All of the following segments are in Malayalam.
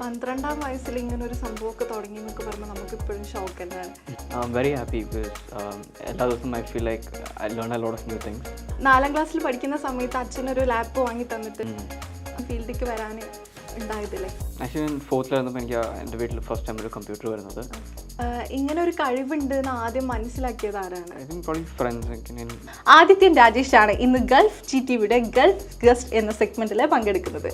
പന്ത്രണ്ടാം വയസ്സിൽ ഇങ്ങനെ ഒരു സംഭവമൊക്കെ തുടങ്ങി എന്നൊക്കെ പറഞ്ഞാൽ നമുക്ക് ഇപ്പോഴും ഷോക്ക് തന്നെയാണ് വെരി ഹാപ്പി എല്ലാ ദിവസവും I feel like I learn a lot of new things നാലാം ക്ലാസ്സിൽ പഠിക്കുന്ന സമയത്ത് അച്ഛനൊരു ലാപ്പ് വാങ്ങി തന്നിട്ട് ഫീൽഡിലേക്ക് വരാൻ ഉണ്ടായതില്ലേ? ആക്ച്വലി ഫോർത്തിലായിരുന്നപ്പോൾ എനിക്ക് എന്റെ വീട്ടിൽ ഫസ്റ്റ് ടൈം ഒരു കമ്പ്യൂട്ടർ വരുന്നത്. ഇങ്ങനെ ഒരു കഴിവുണ്ട് എന്ന് ആദ്യം മനസ്സിലാക്കിയത് ആരാണ്? ഐ ആദിത്യൻ രാജേഷാണ് ആണ് ഇന്ന് ഗൾഫ് ജി ടിവിയുടെ ഗൾഫ് ഗസ്റ്റ് എന്ന സെഗ്മെന്റിൽ പങ്കെടുക്കുന്നത്.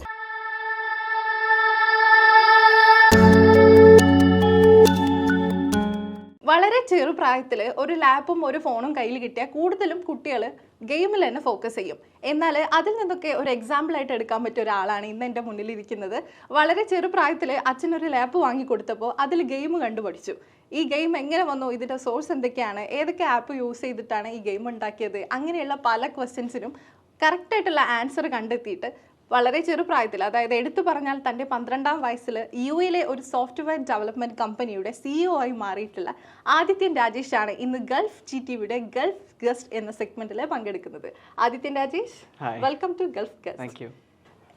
വളരെ ചെറുപ്രായത്തിൽ ഒരു ലാപ്പും ഒരു ഫോണും കയ്യിൽ കിട്ടിയാൽ കൂടുതലും കുട്ടികൾ ഗെയിമിൽ തന്നെ ഫോക്കസ് ചെയ്യും. എന്നാൽ അതിൽ നിന്നൊക്കെ ഒരു എക്സാമ്പിൾ ആയിട്ട് എടുക്കാൻ പറ്റിയ ഒരാളാണ് ഇന്ന് എന്റെ മുന്നിൽ ഇരിക്കുന്നത്. വളരെ ചെറുപ്രായത്തിൽ അച്ഛനൊരു ലാപ്പ് വാങ്ങി കൊടുത്തപ്പോൾ അതിൽ ഗെയിം കണ്ടുപഠിച്ചു ഈ ഗെയിം എങ്ങനെ വന്നു? ഇതിന്റെ സോഴ്സ് എന്തൊക്കെയാണ്? ഏതൊക്കെ ആപ്പ് യൂസ് ചെയ്തിട്ടാണ് ഈ ഗെയിം ഉണ്ടാക്കിയത്? അങ്ങനെയുള്ള പല ക്വസ്റ്റ്യൻസിനും കറക്റ്റായിട്ടുള്ള ആൻസർ കണ്ടെത്തിയിട്ട് വളരെ ചെറുപ്രായത്തിൽ അതായത് എടുത്തു പറഞ്ഞാൽ തന്റെ പന്ത്രണ്ടാം വയസ്സിൽ യു എയിലെ ഒരു സോഫ്റ്റ്വെയർ ഡെവലപ്മെന്റ് കമ്പനിയുടെ സിഇഒ ആയി മാറിയിട്ടുള്ള ആദിത്യൻ രാജേഷ് ആണ് ഇന്ന് ഗൾഫ് ജി ടി വിയുടെ ഗൾഫ് ഗസ്റ്റ് എന്ന സെഗ്മെന്റിൽ പങ്കെടുക്കുന്നത്. Adithyan Rajesh. Welcome to Gulf guest. Thank you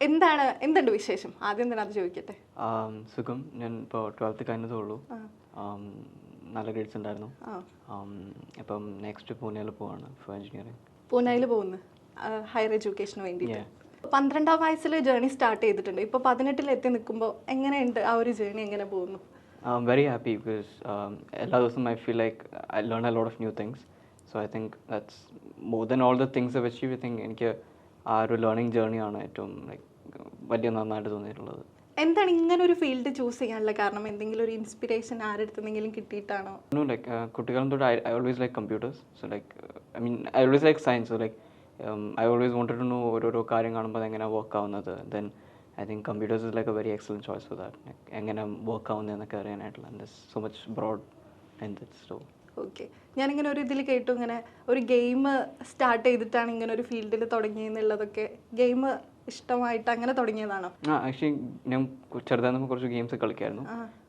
എന്താണ് എന്തുണ്ട് വിശേഷം? ആദ്യം തന്നെ അത് ചോദിക്കട്ടെ. സുഖം. ഞാൻ ഇപ്പോൾ ട്വൽത്ത് കഴിഞ്ഞതേ ഉള്ളൂ. നല്ല ഗ്രേഡ്സ് ഉണ്ടായിരുന്നു. ഇപ്പം നെക്സ്റ്റ് പൂനെയിൽ പോവാണ് ഫോർ എഞ്ചിനീയറിംഗ് പൂനെയിൽ പോകുന്നു. ഹയർ എഡ്യൂക്കേഷന് വേണ്ടിയിട്ട്. പന്ത്രണ്ടാം വയസ്സിൽ ജേർണി സ്റ്റാർട്ട് ചെയ്തിട്ടുണ്ട്. ഇപ്പോൾ പതിനെട്ടിൽ എത്തി നിൽക്കുമ്പോൾ എങ്ങനെയുണ്ട് ആ ഒരു ജേർണി എങ്ങനെ പോകുന്നു? I M very happy because എല്ലാ ദിവസവും I feel like I learn a lot of new things so I think that's more than all the things I achieve I think എനിക്ക് ആ ഒരു ലേണിംഗ് ജേർണിയാണ് ഏറ്റവും ലൈക്ക് വലിയ നന്നായിട്ട് തോന്നിയിട്ടുള്ളത്. എന്താണ് ഇങ്ങനെ ഒരു ഫീൽഡ് ചൂസ് ചെയ്യാനുള്ള കാരണം? എന്തെങ്കിലും ഒരു ഇൻസ്പിറേഷൻ ആരെടുത്തെങ്കിലും കിട്ടിയിട്ടാണോ? Uh, കുട്ടിക്കാലം തൊട്ട് I always like computers so like I mean I always like science like science. So always wanted to know ഓരോരോ കാര്യം കാണുമ്പോൾ അതെങ്ങനെ വർക്ക് ആവുന്നത്. Then I think computers is like a very excellent choice for that എങ്ങനെ വർക്ക് ആവുന്നത് എന്നൊക്കെ അറിയാനായിട്ടുള്ള and so much broad and that so okay ഞാനിങ്ങനെ ഒരു ഇതിൽ കേട്ടു. ഇങ്ങനെ ഒരു ഗെയിം സ്റ്റാർട്ട് ചെയ്തിട്ടാണ് ഇങ്ങനെ ഒരു ഫീൽഡിൽ തുടങ്ങിയെന്നുള്ളതൊക്കെ ഗെയിം ഇഷ്ടമായിട്ട് അങ്ങനെ തുടങ്ങിയതാണോ? ആ ആക്ച്വലി ഞാൻ ചെറുതായി നമുക്ക് കുറച്ച് ഗെയിംസ് കളിക്കായിരുന്നു.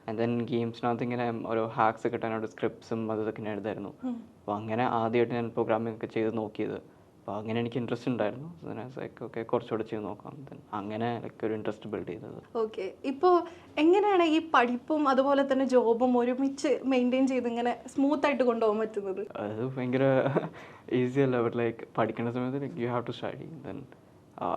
ആൻഡ് ദെൻ ഗെയിംസിനകത്ത് ഇങ്ങനെ ഓരോ ഹാക്സ് കിട്ടാനായിട്ട് സ്ക്രിപ്റ്റ്സും അതൊക്കെ ഇതൊക്കെ ഞാൻ എഴുതായിരുന്നു. അപ്പോൾ അങ്ങനെ ആദ്യമായിട്ട് ഞാൻ പ്രോഗ്രാമിംഗ് ഒക്കെ ചെയ്ത് നോക്കിയത്. അപ്പോൾ അങ്ങനെ എനിക്ക് ഇൻട്രസ്റ്റ് ഉണ്ടായിരുന്നു. ലൈക്ക് ഓക്കെ കുറച്ചുകൂടെ ചെയ്ത് നോക്കാം. അങ്ങനെ ലൈക്ക് ഒരു ഇൻട്രസ്റ്റ് ബിൽഡ് ചെയ്തത്. ഓക്കെ ഇപ്പോൾ എങ്ങനെയാണ് ഈ പഠിപ്പും അതുപോലെ തന്നെ ജോബും ഒരുമിച്ച് മെയിന്റെയിൻ ചെയ്ത് ഇങ്ങനെ സ്മൂത്ത് ആയിട്ട് കൊണ്ടുപോകാൻ പറ്റുന്നത്? അത് ഭയങ്കര ഈസി അല്ല. ബട്ട് ലൈക്ക് പഠിക്കുന്ന സമയത്ത് like you have to study then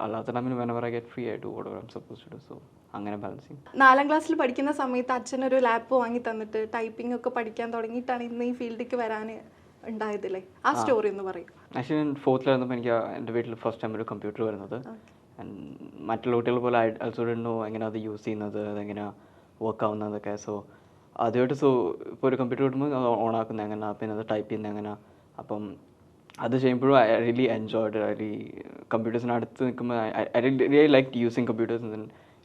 അല്ലാത്ത ടൈമിൽ വെനവർ ഐ ഗെറ്റ് ഫ്രീ ആയിട്ട് order I'm suppose to so അങ്ങനെ ബാലൻസിങ് നാലാം ക്ലാസ്സിൽ പഠിക്കുന്ന സമയത്ത് അച്ഛനൊരു ലാപ്പ് വാങ്ങി തന്നിട്ട് ടൈപ്പിംഗ് ഒക്കെ പഠിക്കാൻ തുടങ്ങിയിട്ടാണ് ഇന്ന് ഈ ഫീൽഡിലേക്ക് വരാൻ ഉണ്ടായതില്ലേ ആ സ്റ്റോറി ഒന്ന് പറയും. ആക്ച്വലി ഞാൻ ഫോർത്തിലായിരുന്നപ്പോൾ എനിക്ക് എന്റെ വീട്ടിൽ ഫസ്റ്റ് ടൈം ഒരു കമ്പ്യൂട്ടർ വരുന്നത്. മറ്റുള്ള കുട്ടികൾ പോലെ അൾസോ നോ എങ്ങനെ അത് യൂസ് ചെയ്യുന്നത് അതെങ്ങനെ വർക്ക് ആവുന്നതൊക്കെ. സോ ആദ്യമായിട്ട് സോ ഇപ്പോൾ ഒരു കമ്പ്യൂട്ടർ കിട്ടുമ്പോൾ അത് ഓൺ ആക്കുന്നത് എങ്ങനെ പിന്നെ അത് ടൈപ്പ് ചെയ്യുന്നത് എങ്ങനെ അപ്പം അത് ചെയ്യുമ്പോഴും ഐ റിയലി എൻജോയ്ഡ് റിയലി കമ്പ്യൂട്ടേഴ്സിന് അടുത്ത് നിൽക്കുമ്പോൾ I really like using computers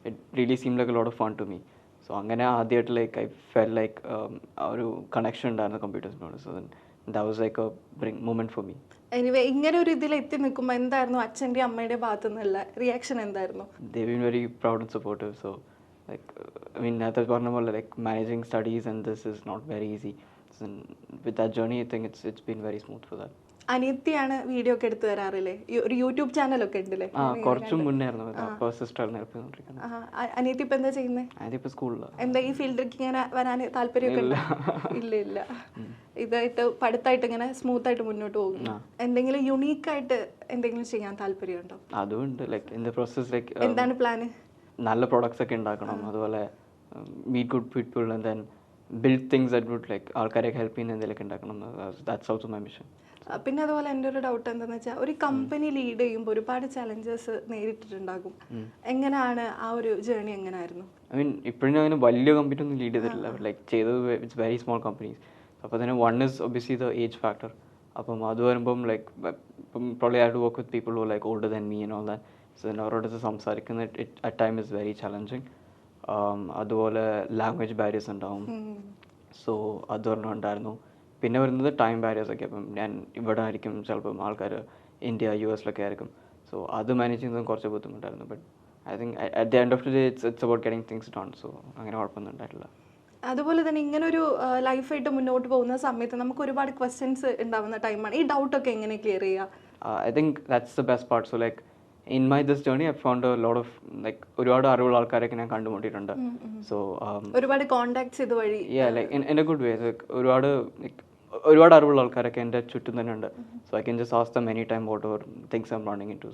it really seem like lot of fun to me so അങ്ങനെ ആദ്യമായിട്ട് ലൈക്ക് ഐ ഫെൽ ലൈക്ക് ആ ഒരു കണക്ഷൻ ഉണ്ടായിരുന്നു കമ്പ്യൂട്ടേഴ്സിനോട് so that was like a bring moment for me anyway ഇങ്ങനെ ഒരു ഇതിൽ എത്തി നിൽക്കുമ്പോൾ എന്തായിരുന്നു അച്ഛന്റെ അമ്മയുടെ ഭാഗത്തു നിന്നുള്ള റിയാക്ഷൻ എന്തായിരുന്നു they've been very proud and supportive. So, like, uh, I mean, at the Varnamala, like managing studies and this is not very easy. So, with that journey, I think it's it's been very smooth for that. അനിയത്തിയാണ് വീഡിയോ ഒക്കെ എടുത്തു തരാറില്ലേ ഒരു യൂട്യൂബ് ചാനലൊക്കെ ഉണ്ടല്ലേ? കുറച്ചും അപ്പോൾ അനിയത്തി ഇപ്പൊ എന്താ ചെയ്യുന്നത് എന്താ ഈ ഫീൽഡിലേക്ക് ഇങ്ങനെ വരാൻ താല്പര്യമൊക്കെ ഇല്ല. ഇല്ല ഇല്ല. ഇതായിട്ട് പഠിത്തമായിട്ട് ഇങ്ങനെ സ്മൂത്ത് ആയിട്ട് മുന്നോട്ട് പോകുന്നു. എന്തെങ്കിലും യുണീക്ക് ആയിട്ട് എന്തെങ്കിലും ചെയ്യാൻ താല്പര്യമുണ്ടോ? അതും ഉണ്ട്. Like in the process like എന്താണ് പ്ലാന് നല്ല പ്രോഡക്റ്റ്സ് ഒക്കെ ഉണ്ടാക്കണം. അതുപോലെ meet good people and then build things that would like ആൾക്കാരെയൊക്കെ ഹെൽപ്പ് ചെയ്യുന്ന എന്തെങ്കിലുമൊക്കെ ഉണ്ടാക്കണം. ദാറ്റ്സ് ഓൾസോ മൈ മിഷൻ പിന്നെ അതുപോലെ എന്റെ ഒരു ഡൗട്ട് എന്താണെന്ന് വെച്ചാൽ ഒരു കമ്പനി ലീഡ് ചെയ്യുമ്പോൾ ഒരുപാട് ചലഞ്ചസ് നേരിട്ടിട്ടുണ്ടാകും. എങ്ങനെയാണ് ആ ഒരു ജേണി എങ്ങനെയായിരുന്നു ഐ മീൻ ഇപ്പോഴും ഞാൻ അങ്ങനെ വലിയ കമ്പനി ഒന്നും ലീഡ് ചെയ്തിട്ടില്ല. ലൈക്ക് ചെയ്തത് ഇറ്റ്സ് വെരി സ്മോൾ കമ്പനീസ് അപ്പോൾ തന്നെ one is obviously the age factor അപ്പം അത് വരുമ്പം ലൈക്ക് ഇപ്പം probably have to work with people like older than me and all that so അവരോട് സംസാരിക്കുന്ന at time is very challenging അതുപോലെ ലാംഗ്വേജ് ബാരിയേഴ്സ് ഉണ്ടാവും. സോ അതൊരെണ്ണം ഉണ്ടായിരുന്നു പിന്നെ വരുന്നത് ടൈം ബാരിയേഴ്സ് ഒക്കെ. അപ്പം ഞാൻ ഇവിടെ ആയിരിക്കും ചിലപ്പം ആൾക്കാർ ഇന്ത്യ യു എസിലൊക്കെ ആയിരിക്കും. സോ അത് മാനേജ് ചെയ്യുന്നതും കുറച്ച് ബുദ്ധിമുട്ടായിരുന്നു. But I think at the end of the day it's it's about getting things done so അങ്ങനെ കുഴപ്പമൊന്നും ഉണ്ടായിട്ടില്ല. അതുപോലെ തന്നെ ഇങ്ങനൊരു ലൈഫായിട്ട് മുന്നോട്ട് പോകുന്ന സമയത്ത് നമുക്ക് ഒരുപാട് ക്വസ്റ്റ്യൻസ് ഉണ്ടാവുന്ന ടൈമാണ് ഈ ഡൗട്ടൊക്കെ എങ്ങനെ ക്ലിയർ ചെയ്യുക? I think that's the best part so like in my this journey I found load of like ഒരുപാട് അറിവുള്ള ആൾക്കാരൊക്കെ ഞാൻ കണ്ടുമുട്ടിയിട്ടുണ്ട്. um, സോ ഒരുപാട് കോൺടാക്ട്സ് ഇതുവഴി like in a good way like ഒരുപാട് like, ഒരുപാട് അറിവുള്ള ആൾക്കാരൊക്കെ എന്റെ ചുറ്റും തന്നെ ഉണ്ട് so I can just as the any time what or things I'm running in to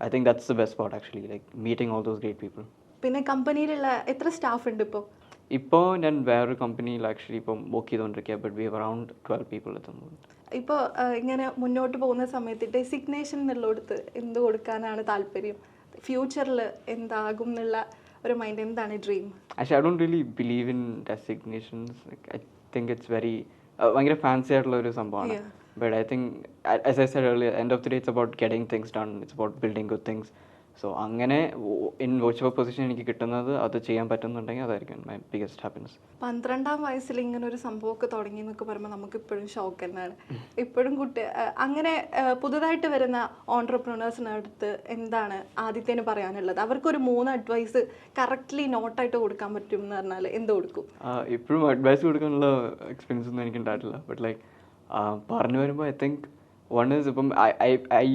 I think that's the best part actually like meeting all those great people പിന്നെ കമ്പനിയിലുള്ള എത്ര സ്റ്റാഫ് ഉണ്ട് ഇപ്പോൾ ഇപ്പോൾ ഞാൻ വേറൊരു കമ്പനിയിൽ ആക്ച്വലി ഇപ്പം വർക്ക് ചെയ്തുകൊണ്ടിരിക്കുക but we around twelve people ഇപ്പോൾ ഇങ്ങനെ മുന്നോട്ട് പോകുന്ന സമയത്ത് ഡെസിഗ്നേഷൻ എന്നുള്ളിടത്ത് എന്ത് കൊടുക്കാനാണ് താല്പര്യം? ഫ്യൂച്ചറിൽ എന്താകും എന്നുള്ള ഒരു മൈൻഡ് എന്താണ് dream actually I don't really believe in designations I think it's very ഭയങ്കര ഫാൻസി ആയിട്ടുള്ള ഒരു സംഭവമാണ്. But I think end of the day it's about getting things done it's about building good things so അങ്ങനെ ഇൻ വോച്ച് പൊസിഷൻ എനിക്ക് കിട്ടുന്നത് അത് ചെയ്യാൻ പറ്റുന്നുണ്ടെങ്കിൽ അതായിരിക്കും മൈ ബിഗസ്റ്റ് ഹാപ്പിനെസ് പന്ത്രണ്ടാം വയസ്സിൽ ഇങ്ങനെ ഒരു സംഭവമൊക്കെ തുടങ്ങി എന്നൊക്കെ പറയുമ്പോൾ നമുക്ക് ഇപ്പോഴും ഷോക്ക് തന്നെയാണ് ഇപ്പോഴും കുട്ടി അങ്ങനെ പുതുതായിട്ട് വരുന്ന ഓൺടർപ്രണേഴ്സിനടുത്ത് എന്താണ് ആദ്യത്തേന് പറയാനുള്ളത്? അവർക്കൊരു മൂന്ന് അഡ്വൈസ് കറക്റ്റ്ലി നോട്ടായിട്ട് കൊടുക്കാൻ പറ്റും എന്ന് പറഞ്ഞാൽ എന്ത് കൊടുക്കും? ഇപ്പോഴും അഡ്വൈസ് കൊടുക്കാനുള്ള എക്സ്പീരിയൻസ് ഒന്നും എനിക്ക് ഉണ്ടായിട്ടില്ല ബട്ട് ലൈക്ക് പറഞ്ഞു വരുമ്പോൾ ഐ തിങ്ക് വൺ ഇസ് ഇപ്പം I I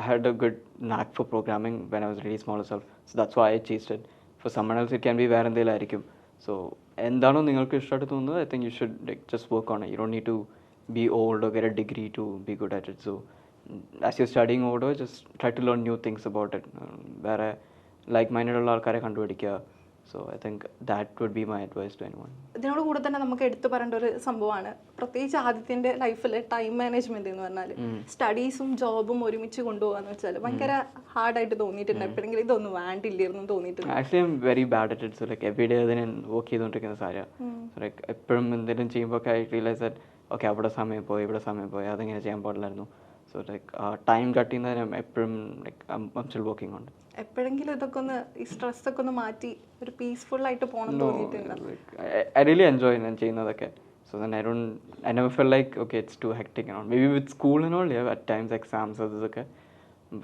I had a good knack for programming when I was really small self so that's why I chased it for someone else it can be വേറെ എന്തെങ്കിലും ആയിരിക്കും. സോ എന്താണോ നിങ്ങൾക്ക് ഇഷ്ടമായിട്ട് തോന്നുന്നത് I think you should like just work on you don't need to be old get a degree to be good at it so as you studying ഓൾഡോ just try to learn new things about it വേറെ ലൈക്ക് മൈൻഡഡ് ഉള്ള ആൾക്കാരെ കണ്ടുപിടിക്കുക. So I think that would be my advice to anyone ഇതിനോട് കൂടെ തന്നെ നമുക്ക് എടുത്തു പറയേണ്ട ഒരു സംഭവമാണ്. പ്രത്യേകിച്ച് ആദ്യത്തിന്റെ ലൈഫിൽ ടൈം മാനേജ്മെന്റ് എന്ന് പറഞ്ഞാൽ സ്റ്റഡീസും ജോബും ഒരുമിച്ച് കൊണ്ടുപോകാന്ന് വെച്ചാൽ ഭയങ്കര ഹാർഡായിട്ട് തോന്നിയിട്ടുണ്ട്. എപ്പോഴെങ്കിലും ഇതൊന്നും വേണ്ടില്ലായിരുന്നു തോന്നിയിട്ടുണ്ട്. Actually I am very bad at it so like every day ഞാൻ വർക്ക് ചെയ്തുകൊണ്ടിരിക്കുന്ന ലൈക്ക് എപ്പോഴും എന്തെങ്കിലും ചെയ്യുമ്പോൾ ഐ റിയലൈസ് ദറ്റ് ഓക്കെ അവിടെ സമയം പോയി ഇവിടെ സമയം പോയി അതിങ്ങനെ ചെയ്യാൻ പാടില്ലായിരുന്നു. സോ ലൈക്ക് ടൈം കട്ട് ചെയ്യുന്നതിന് എപ്പോഴും ലൈക്ക് ഐം സ്റ്റിൽ വർക്കിംഗ് ഉണ്ട് എപ്പോഴെങ്കിലും ഇതൊക്കെ ഒന്ന് ഈ സ്ട്രെസ് ഒക്കെ ഒന്ന് മാറ്റി ഒരു പീസ്ഫുൾ ആയിട്ട് പോകണം തോന്നിയിട്ടുണ്ട്. ഐ റിയലി എൻജോയ് ഞാൻ ചെയ്യുന്നതൊക്കെ. So then I don't I never felt like okay it's too hectic ആണോ maybe with all at times exams അതൊക്കെ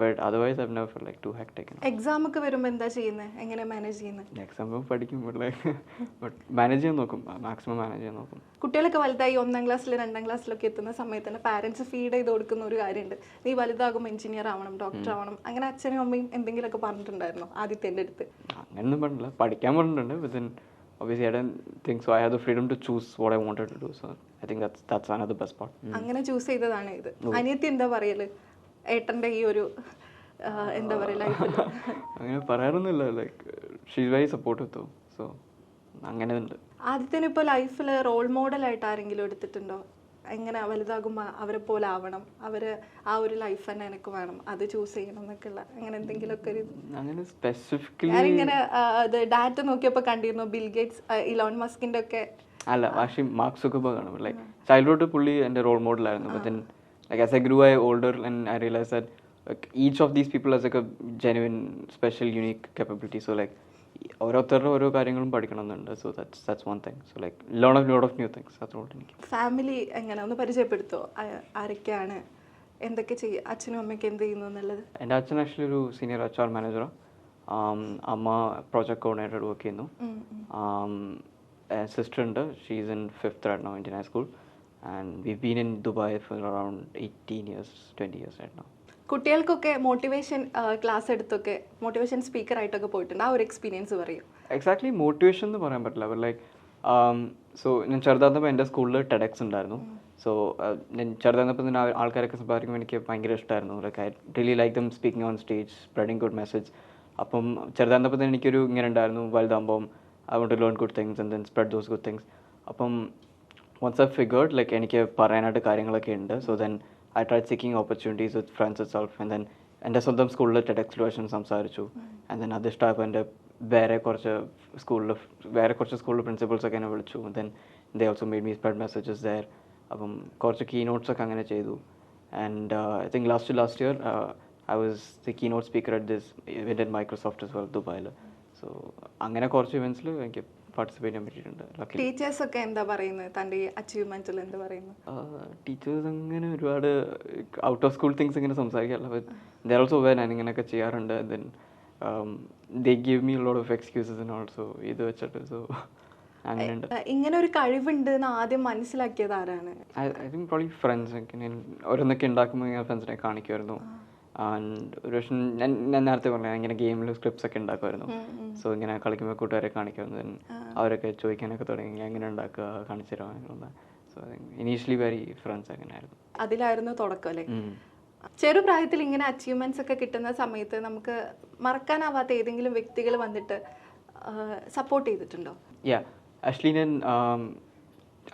but otherwise I never felt like too hectic exam ഒക്കെ വരുമ്പോൾ എന്താ ചെയ്യുന്നത് എങ്ങനെ മാനേജ് ചെയ്യുന്നത് എക്സാം പഠിക്കും ബട്ട് മാനേജ് ചെയ്യാൻ നോക്കും. മാക്സിമം മാനേജ് ചെയ്യാൻ നോക്കും. കുട്ടികളൊക്കെ വലുതായി ഒന്നാം ക്ലാസ്സിൽ രണ്ടാം ക്ലാസ്സിലൊക്കെ എത്തുന്ന സമയത്ത് തന്നെ പാരൻസ് ഫീഡ് ചെയ്ത് കൊടുക്കുന്ന ഒരു കാര്യമുണ്ട്. നീ വലുതാകുമ്പോൾ എഞ്ചിനീയർ ആവണം ഡോക്ടർ ആവണം. അങ്ങനെ അച്ഛനും അമ്മയും എന്തെങ്കിലുമൊക്കെ പറഞ്ഞിട്ടുണ്ടായിരുന്നോ ആദ്യത്തെ എന്റെ അടുത്ത്? അങ്ങനെയൊന്നും പറഞ്ഞില്ല പഠിക്കാൻ പറഞ്ഞിട്ടുണ്ട് obviously I think so. I the freedom to choose what I wanted to do. So I think that's that's another best part. അങ്ങനെ ചൂസ് ചെയ്തതാണ് ഇത്. അനിയത്തി എന്താ പറയൽ? ഏട്ടന്റെ ഈ ഒരു എന്താ പറയുക ലൈഫിൽ അങ്ങനെ പറയാറൊന്നുമില്ല like she's very supportive though so അങ്ങനെ ഉണ്ട്. ആദ്യത്തിന് ഇപ്പോൾ ലൈഫിൽ റോൾ മോഡൽ ആയിട്ട് ആരെങ്കിലും എടുത്തിട്ടുണ്ടോ? എങ്ങനെ വലുതാകുമ്പോൾ അവരെ പോലെ ആവണം അവർ ആ ഒരു ലൈഫ് തന്നെ എനിക്ക് വേണം അത് ചൂസ് ചെയ്യണം എന്നൊക്കെയുള്ള അങ്ങനെ എന്തെങ്കിലുമൊക്കെ ഒരു അങ്ങനെ സ്പെസിഫിക്കലി ഞാനിങ്ങനെ അത് ഡാറ്റ നോക്കിയപ്പോൾ കണ്ടിരുന്നു ബിൽ ഗേറ്റ്സ് ഇലോൺ മസ്കിന്റെ ഒക്കെ അല്ല പക്ഷേ മാർക്ക് സുഖബർഗ് ആണ്. ലൈക്ക് ചൈൽഡ്ഹുഡ് പുള്ളി എന്റെ role മോഡലായിരുന്നു but as I grew, I older and I realized that like each of these people has like a genuine, special, unique capability. So like ഓരോരുത്തരുടെ ഓരോ കാര്യങ്ങളും പഠിക്കണമെന്നുണ്ട്. So that's that's one thing so like learn of load of new things അതുകൊണ്ട് എനിക്ക്. ഫാമിലി എങ്ങനെ? ഒന്ന് പരിചയപ്പെടുത്തോ? ആരൊക്കെയാണ്? എന്തൊക്കെ ചെയ്യും അച്ഛനും അമ്മയ്ക്ക് എന്ത് ചെയ്യുന്നു എന്നുള്ളത്? എന്റെ അച്ഛൻ ആക്ച്വലി ഒരു സീനിയർ എച്ച് ആർ മാനേജറാണ് അമ്മ പ്രോജക്ട് കോർഡിനേറ്റർ വർക്ക് ചെയ്യുന്നു. സിസ്റ്റർ ഉണ്ട്. ഷീസ് ഇൻ ഫിഫ്ത്ത് ആയിരുന്നു high school and we been in Dubai for around eighteen years twenty years right കുട്ടികൾക്കൊക്കെ മോട്ടിവേഷൻ ക്ലാസ് എടുത്തൊക്കെ മോട്ടിവേഷൻ സ്പീക്കർ ആയിട്ടൊക്കെ പോയിട്ടുണ്ട്. ആ ഒരു എക്സ്പീരിയൻസ് പറയും. എക്സാക്ട്ലി മോട്ടിവേഷൻ എന്ന് പറയാൻ പറ്റില്ല. അവർ ലൈക്ക് സോ ഞാൻ ചെറുതായിരുന്നപ്പോൾ എന്റെ സ്കൂളിൽ ടെഡക്സ് ഉണ്ടായിരുന്നു. സോ ഞാൻ ചെറുതായിരുന്നപ്പോൾ തന്നെ ആൾക്കാരൊക്കെ സംസാരിക്കുമ്പോൾ എനിക്ക് ഭയങ്കര ഇഷ്ടമായിരുന്നു like I really like them speaking on stage spreading good message അപ്പം ചെറുതായിരുന്നപ്പോൾ തന്നെ എനിക്കൊരു ഇങ്ങനെ ഉണ്ടായിരുന്നു. വലുതാകുമ്പം I want to learn good things and then spread those good things അപ്പം വൺസ് ഐ ഫിഗേർഡ് ലൈക്ക് എനിക്ക് പറയാനായിട്ട് കാര്യങ്ങളൊക്കെ ഉണ്ട്. So then I try seeking opportunities with friends itself and then എന്റെ സ്വന്തം സ്കൂളിൽ ടെഡക്സ് വേർഷൻ സംസാരിച്ചു. ആൻഡ് ദെൻ അതിഷ്ടമായപ്പോൾ എന്റെ വേറെ കുറച്ച് സ്കൂളിൽ വേറെ കുറച്ച് സ്കൂളിൽ പ്രിൻസിപ്പൾസൊക്കെ എന്നെ വിളിച്ചു. Then they also made me spread messages there അപ്പം കുറച്ച് കീ നോട്ട്സ് ഒക്കെ അങ്ങനെ ചെയ്തു. And I think last last year I was the keynote speaker at this event at Microsoft as well ദുബായിൽ സോ അങ്ങനെ കുറച്ച് ഇവന്റ്സിൽ എനിക്ക് പാർട്ടിസിപ്പേറ്റ് ചെയ്യാൻ പറ്റിയിട്ടുണ്ട്. ടീച്ചേഴ്സ് ഒക്കെ എന്താ പറയുന്നത് തന്റെ ഈ അച്ചീവ്മെന്റിൽ എന്താ പറയുന്നത് ടീച്ചേഴ്സ് അങ്ങനെ ഒരുപാട് ഔട്ട് ഓഫ് സ്കൂൾ തിങ്സ് ഇങ്ങനെ സംസാരിക്കാറില്ല. ദർ ഓൾസോ വേ ഞാൻ ഇങ്ങനെയൊക്കെ ചെയ്യാറുണ്ട്. Then they give me load of excuses also ഇത് വെച്ചിട്ട്. സോ അങ്ങനെയുണ്ട്. ഇങ്ങനെ ഒരു കഴിവുണ്ട് എന്ന് ആദ്യം മനസ്സിലാക്കിയത് ആരാണ്? ഐ തിങ്ക് പ്രോളി ഫ്രണ്ട്സ് ഒക്കെ. ഞാൻ ഓരോന്നൊക്കെ ഉണ്ടാക്കുമ്പോൾ ഞാൻ ഫ്രണ്ട്സിനെ കാണിക്കുമായിരുന്നു. ഒരു പക്ഷേ ഞാൻ ഞാൻ നേരത്തെ പറഞ്ഞു ഇങ്ങനെ ഗെയിമിൽ സ്ക്രിപ്റ്റ്സ് ഒക്കെ ഉണ്ടാക്കുമായിരുന്നു. സോ ഇങ്ങനെ കളിക്കുമ്പോൾ കൂട്ടുകാരെ കാണിക്കുമായിരുന്നു Then അവരൊക്കെ ചോദിക്കാനൊക്കെ തുടങ്ങി എങ്ങനെ ഉണ്ടാക്കുക കാണിച്ചു തരാം സോ ഇനീഷ്യലി വെരി ഫ്രണ്ട്സ് അങ്ങനെ ആയിരുന്നു. അതിലായിരുന്നു തുടക്കം അല്ലേ. ചെറുപ്രായത്തിൽ ഇങ്ങനെ അച്ചീവ്മെന്റ്സ് ഒക്കെ കിട്ടുന്ന സമയത്ത് നമുക്ക് മറക്കാനാവാത്ത ഏതെങ്കിലും വ്യക്തികൾ വന്നിട്ട് സപ്പോർട്ട് ചെയ്തിട്ടുണ്ടോ? യാ ആക്ച്വലി ഞാൻ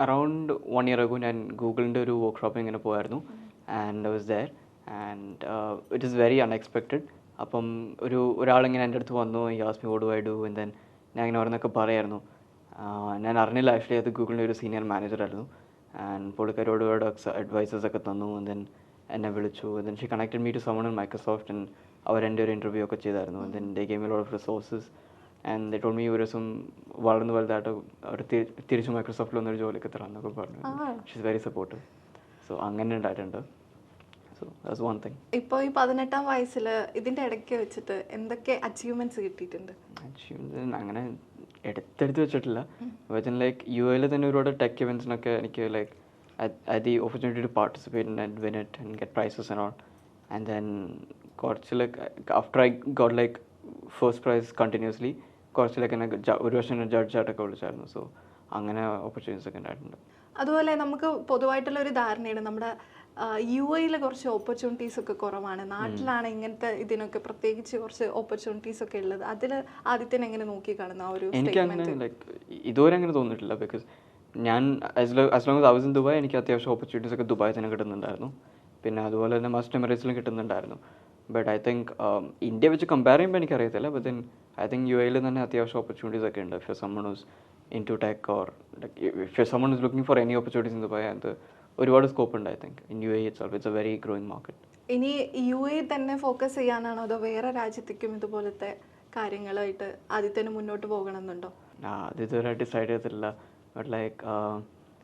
അറൗണ്ട് വൺ ഇയർ അഗോ ഞാൻ ഗൂഗിളിന്റെ ഒരു വർക്ക്ഷോപ്പിൽ ഇങ്ങനെ പോയായിരുന്നു. And was there and it is very unexpected അപ്പം ഒരു ഒരാളിങ്ങനെ എന്റെ അടുത്ത് വന്നു ഈ മി ഓട് ഐ ഡു ആൻഡ് ദെൻ ഞാൻ ഇങ്ങനെ ഓരോന്നൊക്കെ പറയായിരുന്നു. ഞാൻ അറിഞ്ഞില്ല ആക്ച്വലി അത് ഗൂഗിളിന്റെ ഒരു സീനിയർ മാനേജറായിരുന്നു ആൻഡ് പുള്ളിക്കാരോട് അഡ്വൈസസ് ഒക്കെ തന്നു. ആൻഡ് ദെൻ എന്നെ വിളിച്ചു. Then she connected me to someone in Microsoft and അവർ എന്റെ ഒരു ഇന്റർവ്യൂ ഒക്കെ ചെയ്തായിരുന്നു. Then they gave lot of resources and they told me ഒരു ദിവസം വളർന്ന് വലുതായിട്ട് അവർ തിരിച്ച് മൈക്രോസോഫ്റ്റിൽ വന്നൊരു ജോലിയൊക്കെ തരാമെന്നൊക്കെ പറഞ്ഞു. ഷീസ് വെരി സപ്പോർട്ടീവ് സോ അങ്ങനെ ഉണ്ടായിട്ടുണ്ട്. സോ ദാറ്റ്സ് വൺ തിങ് ഇപ്പോൾ ഈ പതിനെട്ടാം വയസ്സിൽ ഇതിന്റെ ഇടയ്ക്ക് വെച്ചിട്ട് എന്തൊക്കെ അച്ചീവ്മെന്റ്സ് കിട്ടിയിട്ടുണ്ട്? അച്ചീവ്മെന്റ് അങ്ങനെ എടുത്തെടുത്ത് വെച്ചിട്ടില്ല. ലൈക്ക് യു എയിൽ തന്നെ ഒരുപാട് ടെക് ഇവൻസിനൊക്കെ എനിക്ക് like I the opportunity to participate and win it and get prizes and all and then കുറച്ച് like after I got like first prize continuously കുറച്ച് ലൈക്ക് എന്നെ ഒരു വർഷം ജഡ്ജായിട്ടൊക്കെ വിളിച്ചായിരുന്നു. സോ അങ്ങനെ ഓപ്പർച്യൂണിറ്റീസ് ഒക്കെ ഉണ്ടായിട്ടുണ്ട്. അതുപോലെ നമുക്ക് പൊതുവായിട്ടുള്ള ഒരു ധാരണയാണ് നമ്മുടെ യു എയിലെ കുറച്ച് ഓപ്പർച്യൂണിറ്റീസ് ഒക്കെ കുറവാണ്. നാട്ടിലാണ് ഇങ്ങനത്തെ ഇതിനൊക്കെ പ്രത്യേകിച്ച് കുറച്ച് ഓപ്പർച്യൂണിറ്റീസ് ഒക്കെ ഉള്ളത്. അതിൽ ആദ്യത്തിന് എങ്ങനെ നോക്കി കാണുന്ന ആ ഒരു എനിക്ക് ലൈക്ക് ഇതുവരെ അങ്ങനെ തോന്നിയിട്ടില്ല. ബിക്കോസ് ഞാൻ as long was in Dubai എനിക്ക് അത്യാവശ്യം ഓപ്പർച്യൂണിറ്റീസ് ഒക്കെ ദുബായ് തന്നെ കിട്ടുന്നുണ്ടായിരുന്നു. പിന്നെ അതുപോലെ തന്നെ മസ്റ്റ് എമിറേറ്റ്സിലും കിട്ടുന്നുണ്ടായിരുന്നു. ബട്ട് ഐ തിങ്ക് ഇന്ത്യ വെച്ച് കമ്പയർ ചെയ്യുമ്പോൾ എനിക്കറിയത്തില്ല. But then I think U എയിൽ തന്നെ അത്യാവശ്യം ഓപ്പർച്യൂണിറ്റീസ് ഒക്കെ ഉണ്ട്. If someone who's in to tech or if someone is looking for any opportunities in Dubai അത് ഒരുപാട് സ്കോപ്പ് ഉണ്ട് I think in U A it's it's a very growing market ഇനി യു എ തന്നെ ഫോക്കസ് ചെയ്യാനാണോ അതോ വേറെ രാജ്യത്തേക്കും ഇതുപോലത്തെ കാര്യങ്ങളായിട്ട് ആദ്യത്തിന് മുന്നോട്ട് പോകണമെന്നുണ്ടോ? അത് ഇതുവരെ ഡിസൈഡ് ചെയ്തിട്ടില്ല. ബട്ട് ലൈക്ക്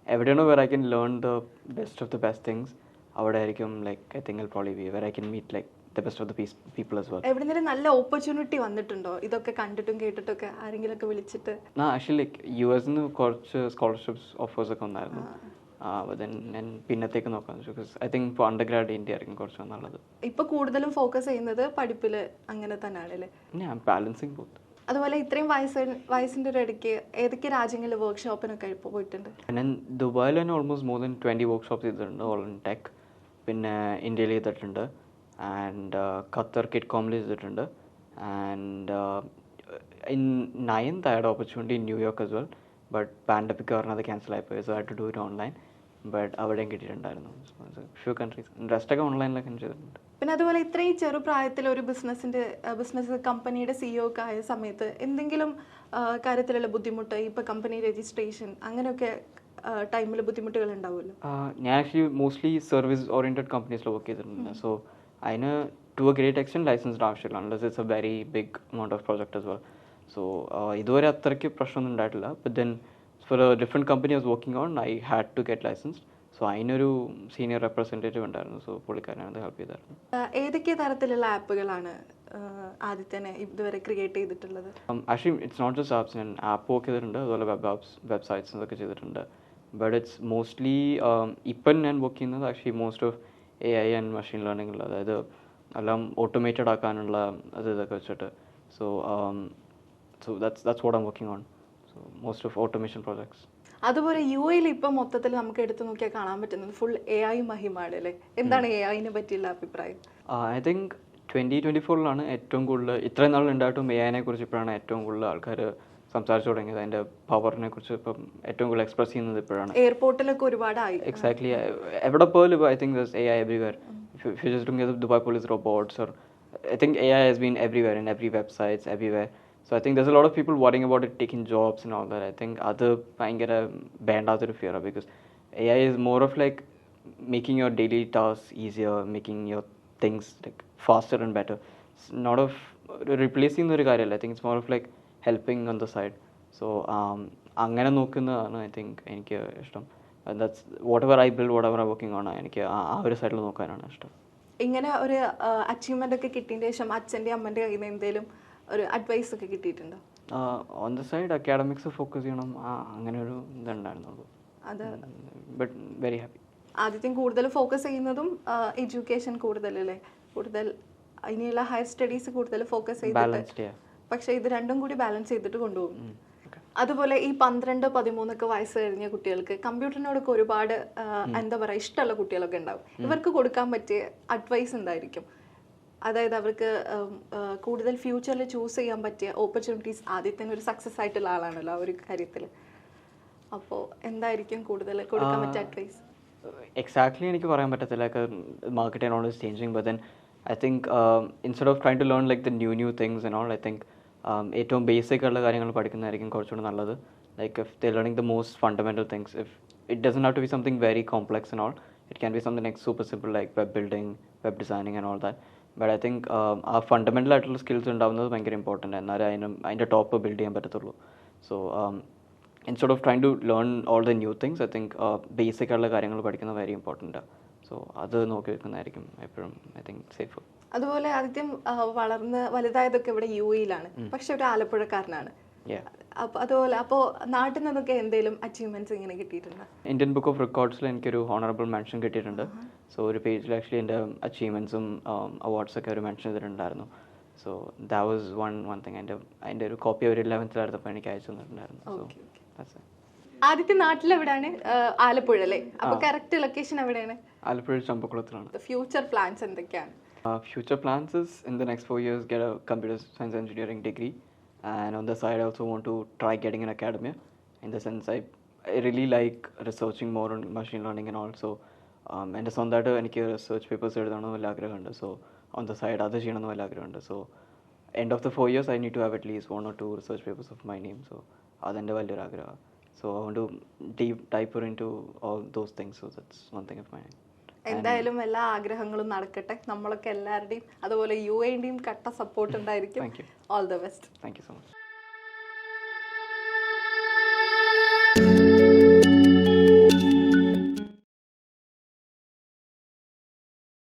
എവിടെയാണോ where I can learn the best of the best things അവിടെ ആയിരിക്കും like I think probably be where I can meet like the best of the peace people as well എവിടെന്നെങ്കിലും നല്ല ഓപ്പർച്യൂണിറ്റി വന്നിട്ടുണ്ടോ? ഇതൊക്കെ കണ്ടിട്ടും കേട്ടിട്ടൊക്കെ ആരെങ്കിലും ഒക്കെ വിളിച്ചിട്ട്? ആ ആക്ച്വലി ലൈക്ക് യു എസിന്ന് കുറച്ച് സ്കോളർഷിപ്സ് ഓഫേഴ്സ് ഒക്കെ വന്നായിരുന്നു ദെൻ ഞാൻ പിന്നത്തേക്ക് നോക്കാം. ബിക്കോസ് ഐ തിങ്ക് ഇപ്പോൾ അണ്ടർ ഗ്രാഡ് ഇന്ത്യ ആയിരിക്കും കുറച്ച് നല്ലത്. ഇപ്പൊ കൂടുതലും ഫോക്കസ് ചെയ്യുന്നത് പഠിപ്പിൽ അങ്ങനെ തന്നെയാണ് അല്ലേ? ഞാൻ ബാലൻസിങ് ബോത്ത് അതുപോലെ ഇത്രയും വയസ്സ് വയസ്സിന്റെ ഒരു ഇടയ്ക്ക് ഏതൊക്കെ രാജ്യങ്ങളിൽ വർക്ക്ഷോപ്പിനൊക്കെ ഇപ്പോൾ പോയിട്ടുണ്ട്? ഞാൻ ദുബായിൽ തന്നെ almost more than twenty workshop ചെയ്തിട്ടുണ്ട്. ഓൾ ഇൻ ടെക് പിന്നെ ഇന്ത്യയിൽ ചെയ്തിട്ടുണ്ട്. ആൻഡ് ഖത്തർ കിറ്റ് കോമിൽ ചെയ്തിട്ടുണ്ട് and in ninth I had opportunity in New York as well but pandemic കാരണം അത് ക്യാൻസൽ ആയിപ്പോയി so I to do it online but അവിടെയും കിട്ടിയിട്ടുണ്ടായിരുന്നു. ഫ്യൂ കൺട്രീസ് റെസ്റ്റൊക്കെ ഓൺലൈനിലൊക്കെ ചെയ്തിട്ടുണ്ട്. പിന്നെ അതുപോലെ ഇത്രയും ചെറുപ്രായത്തിൽ ഒരു ബിസിനസിന്റെ ബിസിനസ് കമ്പനിയുടെ സിഇഒ ഒക്കെ ആയ സമയത്ത് എന്തെങ്കിലും കാര്യത്തിലുള്ള ബുദ്ധിമുട്ട് ഇപ്പൊ കമ്പനി രജിസ്ട്രേഷൻ അങ്ങനെയൊക്കെ ടൈമിൽ ബുദ്ധിമുട്ടുകൾ ഉണ്ടാവുമല്ലോ? ഞാൻ ആക്ച്വലി മോസ്റ്റ്ലി സർവീസ് ഓറിയന്റഡ് കമ്പനീസിൽ വർക്ക് ചെയ്തിട്ടുണ്ട് സോ അതിന് to a great extent licensed ആവശ്യമില്ല. Unless it's a very big amount of project well. So ഇതുവരെ അത്രയ്ക്ക് പ്രശ്നമൊന്നും ഉണ്ടായിട്ടില്ല. But then for a different company was working on I had to get license so അതിനൊരു സീനിയർ റെപ്രസെന്റേറ്റീവ് ഉണ്ടായിരുന്നു. സോ പുള്ളിക്കാരനാണ് ഹെൽപ്പ് ചെയ്തായിരുന്നു. ഏതൊക്കെ തരത്തിലുള്ള ആപ്പുകളാണ് ആദ്യത്തന്നെ ഇതുവരെ ക്രിയേറ്റ് ചെയ്തിട്ടുള്ളത്? Actually it's not just apps ഞാൻ ആപ്പ് വർക്ക് ചെയ്തിട്ടുണ്ട്. അതുപോലെ വെബ് ആപ്സ് വെബ്സൈറ്റ്സ് ഇതൊക്കെ ചെയ്തിട്ടുണ്ട്. ബട്ട് ഇറ്റ്സ് മോസ്റ്റ്ലി ഇപ്പം ഞാൻ വർക്ക് ചെയ്യുന്നത് actually most of A I and machine ലേണിംഗിൽ അതായത് എല്ലാം ഓട്ടോമേറ്റഡ് ആക്കാനുള്ള അത് ഇതൊക്കെ വെച്ചിട്ട്. So so that's that's what am working on so most of automation projects അതുപോലെ യു എയിൽ ഇപ്പം മൊത്തത്തിൽ നമുക്ക് എടുത്തു നോക്കിയാൽ കാണാൻ പറ്റുന്നത് ഫുൾ എ ഐ മഹിമാണ് അല്ലേ? എന്താണ് എ ഐനെ പറ്റിയുള്ള അഭിപ്രായം? ഐ തിങ്ക് ട്വന്റി ട്വന്റി ഫോറിലാണ് ഏറ്റവും കൂടുതൽ ഇത്രയും നാൾ ഉണ്ടായിട്ടും എ ഐനെ കുറിച്ച് ഇപ്പോഴാണ് ഏറ്റവും കൂടുതൽ ആൾക്കാർ സംസാരിച്ചു തുടങ്ങിയത്. അതിന്റെ പവറിനെ കുറിച്ച് ഇപ്പം ഏറ്റവും കൂടുതൽ എക്സ്പ്രസ് ചെയ്യുന്നത് ഇപ്പോഴാണ്. എയർപോർട്ടിലൊക്കെ ഒരുപാടായി. Exactly. എവിടെ എവിടെ ഇപ്പോൾ I think this A I everywhere future Dubai police robots or I think A I robots been I in AI websites been So I think there's a lot of people worrying about it taking jobs and all that. I think അത് ഭയങ്കര വേണ്ടാത്തൊരു fear because AI is more of like making your daily tasks easier, making your things like faster and better. It's not of replacing ഒരു കാര്യമല്ല think it's more of like helping on the side. So um, അങ്ങനെ നോക്കുന്നതാണ് ഐ തിങ്ക് എനിക്ക് ഇഷ്ടം that's whatever I build whatever I working ആണ് എനിക്ക് ആ ഒരു സൈഡിൽ നോക്കാനാണ് ഇഷ്ടം ഇങ്ങനെ ഒരു അച്ചീവ്മെന്റ് ഒക്കെ കിട്ടിയതിന് ശേഷം അച്ഛന്റെ അമ്മന്റെ കയ്യിൽ നിന്ന് എന്തെങ്കിലും ഒരു അഡ്വൈസ് ഒക്കെ കിട്ടിയിട്ടുണ്ടോ? On the side academics focus ചെയ്യണം. ആ അങ്ങനെ ഒരു ഇതുണ്ടായിരുന്നുള്ളൂ. അത് ബട്ട് വെരി ഹാപ്പി ആദ്യത്തെ കൂടുതൽ ഫോക്കസ് ചെയ്യുന്നതും എഡ്യൂക്കേഷൻ കൂടുതലല്ലേ കൂടുതൽ ഇനിയുള്ള ഹയർ സ്റ്റഡീസ് കൂടുതൽ ഫോക്കസ് ചെയ്തിട്ട് പക്ഷേ പക്ഷെ ഇത് രണ്ടും കൂടി ബാലൻസ് ചെയ്തിട്ട് കൊണ്ടുപോകും. അതുപോലെ ഈ പന്ത്രണ്ട് പതിമൂന്നൊക്കെ വയസ്സ് കഴിഞ്ഞ കുട്ടികൾക്ക് കമ്പ്യൂട്ടറിനോടൊക്കെ ഒരുപാട് എന്താ പറയുക ഇഷ്ടമുള്ള കുട്ടികളൊക്കെ ഉണ്ടാവും. ഇവർക്ക് കൊടുക്കാൻ പറ്റിയ അഡ്വൈസ് എന്തായിരിക്കും? അതായത് അവർക്ക് കൂടുതൽ ഫ്യൂച്ചറിൽ ചൂസ് ചെയ്യാൻ പറ്റിയ ഓപ്പർച്യൂണിറ്റീസ് ആദ്യത്തെ ഒരു സക്സസ് ആയിട്ടുള്ള ആളാണല്ലോ ആ ഒരു കാര്യത്തിൽ അപ്പോൾ എന്തായിരിക്കും കൂടുതൽ കൊടുക്കാൻ പറ്റിയ അഡ്വൈസ് എക്സാക്ട്ലി എനിക്ക് പറയാൻ പറ്റത്തില്ല. Market and all is changing but then I think instead of try to learn like the new new things and all I think ഏറ്റവും ബേസിക് ഉള്ള കാര്യങ്ങൾ പഠിക്കുന്നതായിരിക്കും കുറച്ചുകൂടി നല്ലത്. Like if the learning the most fundamental things if it doesn't have to be something very complex and all it can be something like super simple like web building web designing and all that but I think ആ ഫണ്ടമെന്റൽ ആയിട്ടുള്ള സ്കിൽസ് ഉണ്ടാവുന്നത് ഭയങ്കര ഇമ്പോർട്ടന്റ് എന്നാലേ അതിനും അതിന്റെ ടോപ്പ് ബിൽഡ് ചെയ്യാൻ പറ്റത്തുള്ളൂ. So instead of trying to learn all the new things I think basic ആയിട്ടുള്ള കാര്യങ്ങൾ പഠിക്കുന്നത് വെരി ഇമ്പോർട്ടന്റ് സോ അത് നോക്കി വെക്കുന്നതായിരിക്കും എപ്പോഴും ഐ തിങ്ക് സേഫ് അതുപോലെ ആദ്യം വളർന്ന് വലുതായതൊക്കെ ഇവിടെ യു എയിലാണ് പക്ഷെ ഒരു ആലപ്പുഴക്കാരനാണ്. അതുപോലെ അപ്പോൾ നാട്ടിൽ നിന്നൊക്കെ എന്തെങ്കിലും അച്ചീവ്മെന്റ്സ് ഇങ്ങനെ കിട്ടിയിട്ടുണ്ട്? ഇന്ത്യൻ ബുക്ക് ഓഫ് റെക്കോർഡ്സിൽ എനിക്കൊരു ഹോണറബിൾ മെൻഷൻ കിട്ടിയിട്ടുണ്ട്. സോ ഒരു പേജിൽ ആക്ച്വലി എന്റെ അച്ചീവ്മെന്റ്സും അവാർഡ്സൊക്കെ ഒരു മെൻഷൻ ചെയ്തിട്ടുണ്ടായിരുന്നു. So that was one one thing എന്റെ അതിന്റെ ഒരു കോപ്പി ഒരു ഇലവൻത്തിലായിരുന്നപ്പോൾ എനിക്ക് അയച്ചു തന്നിട്ടുണ്ടായിരുന്നു. So it. ആദ്യത്തെ ആ, ആലപ്പുഴ അല്ലേ? അപ്പൊ കറക്റ്റ് ലൊക്കേഷൻ എവിടെയാണ്? ആലപ്പുഴ ചമ്പക്കുളത്തിലാണ്. ഫ്യൂച്ചർ പ്ലാൻസ് എന്തൊക്കെയാണ്? Future plans in the next four years get computer science a degree and on the side I also want to try getting an academia. In the sense I, I really like researching more on machine learning and also എന്റെ സ്വന്തമായിട്ട് എനിക്ക് റിസർച്ച് പേപ്പേഴ്സ് എഴുതണമെന്ന് വലിയ ആഗ്രഹമുണ്ട്. സോ ഓൺ ദ സൈഡ് അത് ചെയ്യണമെന്ന് വലിയ ആഗ്രഹമുണ്ട്. So end of the four years I need to have at least one or two research papers of my name so അതെന്റെ വലിയൊരു ആഗ്രഹമാണ്. So I want to deep deeper in to all those things so that's one thing of my എന്തായാലും എല്ലാ ആഗ്രഹങ്ങളും നടക്കട്ടെ. നമ്മളൊക്കെ എല്ലാവരുടെയും അതുപോലെ യു എന്റെയും കട്ട സപ്പോർട്ട് ഉണ്ടായിരിക്കും. All the best thank you so much